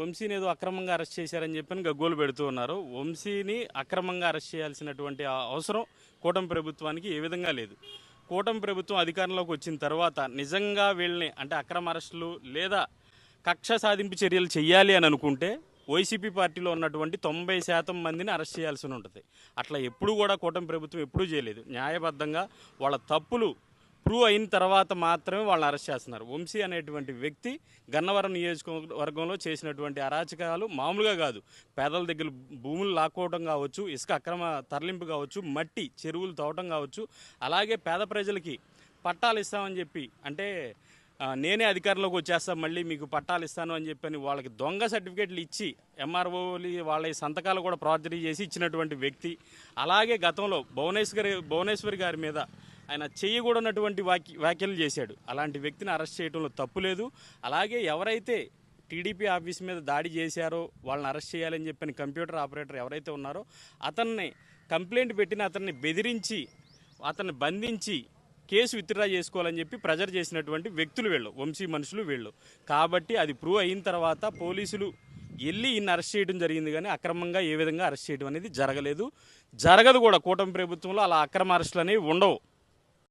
వంశీని ఏదో అక్రమంగా అరెస్ట్ చేశారని చెప్పని గగ్గోలు పెడుతూ ఉన్నారు. వంశీని అక్రమంగా అరెస్ట్ చేయాల్సినటువంటి అవసరం కూటమి ప్రభుత్వానికి ఏ విధంగా లేదు. కూటమి ప్రభుత్వం అధికారంలోకి వచ్చిన తర్వాత నిజంగా వీళ్ళని అంటే అక్రమ అరెస్టులు లేదా కక్ష సాధింపు చర్యలు చేయాలి అని అనుకుంటే వైసీపీ పార్టీలో ఉన్నటువంటి తొంభై శాతం మందిని అరెస్ట్ చేయాల్సి ఉంటుంది. అట్లా ఎప్పుడు కూడా కూటమి ప్రభుత్వం ఎప్పుడూ చేయలేదు. న్యాయబద్ధంగా వాళ్ళ తప్పులు ప్రూవ్ అయిన తర్వాత మాత్రమే వాళ్ళని అరెస్ట్ చేస్తున్నారు. వంశీ అనేటువంటి వ్యక్తి గన్నవరం నియోజకవర్గంలో చేసినటువంటి అరాచకాలు మామూలుగా కాదు. పేదల దగ్గర భూములు లాక్కోవడం కావచ్చు ఇసుక అక్రమ తరలింపు కావచ్చు మట్టి చెరువులు తవ్వటం కావచ్చు అలాగే పేద ప్రజలకి పట్టాలు ఇస్తామని చెప్పి అంటే నేనే అధికారంలోకి వచ్చేస్తా మళ్ళీ మీకు పట్టాలు ఇస్తాను అని చెప్పని వాళ్ళకి దొంగ సర్టిఫికేట్లు ఇచ్చి ఎంఆర్ఓలు వాళ్ళ సంతకాలు కూడా ప్రార్థన చేసి ఇచ్చినటువంటి వ్యక్తి అలాగే గతంలో భువనేశ్వరి భువనేశ్వరి గారి మీద ఆయన చేయకూడనటువంటి వాక్య వ్యాఖ్యలు చేశాడు. అలాంటి వ్యక్తిని అరెస్ట్ చేయడంలో తప్పు లేదు. అలాగే ఎవరైతే టీడీపీ ఆఫీస్ మీద దాడి చేశారో వాళ్ళని అరెస్ట్ చేయాలని చెప్పిన కంప్యూటర్ ఆపరేటర్ ఎవరైతే ఉన్నారో అతన్ని కంప్లైంట్ పెట్టిన అతన్ని బెదిరించి అతన్ని బంధించి కేసు విత్డ్రా చేసుకోవాలని చెప్పి ప్రెజర్ చేసినటువంటి వ్యక్తులు వీళ్ళు వంశీ మనుషులు వీళ్ళు. కాబట్టి అది ప్రూవ్ అయిన తర్వాత పోలీసులు వెళ్ళి ఈయన అరెస్ట్ చేయడం జరిగింది కానీ అక్రమంగా ఏ విధంగా అరెస్ట్ చేయడం అనేది జరగలేదు. జరగదు కూడా. కూటమి ప్రభుత్వంలో అలా అక్రమ అరెస్టులు అనేవి ఉండవు.